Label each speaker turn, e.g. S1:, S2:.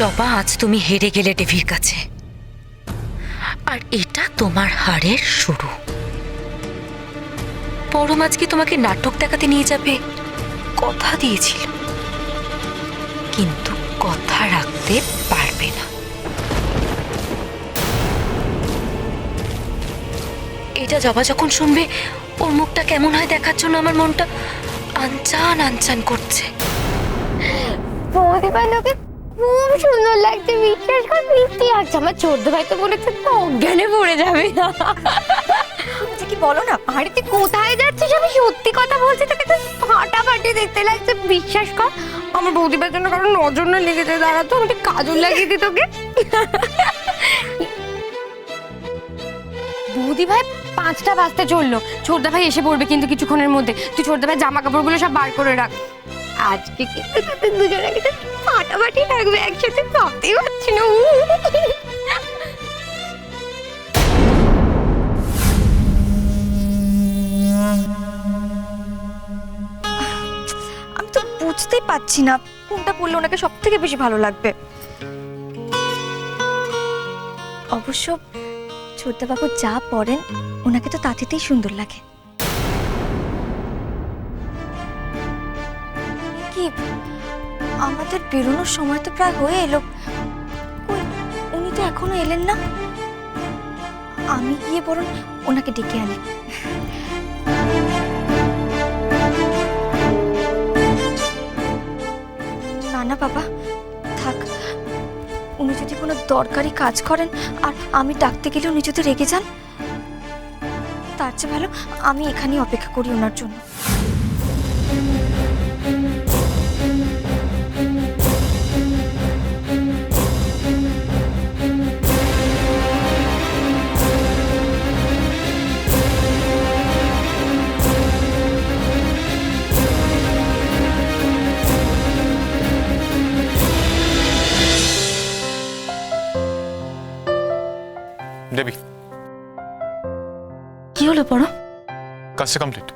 S1: জবা আজ তুমি হেরে গেলে ডেভির কাছে। আর এটা তোমার হারের শুরু। পরম আজকে তোমাকে নাটক দেখাতে নিয়ে যাবে? কথা দিয়েছিল। কিন্তু কথা রাখতে পারবে না। এটা জবা যখন শুনবে, ওর মুখটা কেমন হয় দেখার জন্য আমার মনটা আনচান আনচান করছে।
S2: বান্ধবকে খুব সুন্দর লাগছে, বিশ্বাস কর, মিষ্টি লাগছে। আমার চোদ্দ ভাই তো বলেছে তো অজ্ঞানে পড়ে যাবে যে কি বলো না তুই কোথায় যাচ্ছিস? আমি সত্যি কথা বলছি, তোকে তো ফাটাফাটি দেখতে লাগছে, বিশ্বাস কর। আমার বৌদি ভাইয়ের জন্য কারণ নজর না লেগেছে দাঁড়া তো আমি একটু কাজল লাগিয়ে দিই তোকে। বৌদি ভাই পাঁচটা বাজতে চলল। ছোটদা ভাই এসে পড়বে কিন্তু কিছুক্ষণের মধ্যে। তুই ছোটদা ভাই জামা কাপড়গুলো সব বার করে রাখ। আজকে কিন্তু তোদের দুজনে কিন্তু ফাটাফাটি থাকবে একসাথে ভাবতেই পারছি না।
S3: আমি তো বুঝতেই পারছি না কোনটা পড়লে ওনাকে সব থেকে বেশি ভালো লাগবে। অবশ্য ছোটবাবু যা পড়েন, ওনাকে তো তাঁতিতেই সুন্দর লাগে। কি? আমাদের বেরোনোর সময় তো প্রায় হয়ে এলো। উনি তো এখনও এলেন না। আমি গিয়ে বরং ওনাকে ডেকে আনি। না না বাবা, থাক। উনি যদি কোনো দরকারি কাজ করেন আর আমি ডাকতে গেলে উনি যদি রেগে যান, তার চেয়ে ভালো আমি এখানেই অপেক্ষা করি ওনার জন্য।
S4: দেবী।
S1: কি হলো পড়ো
S4: কাজটা কমপ্লিট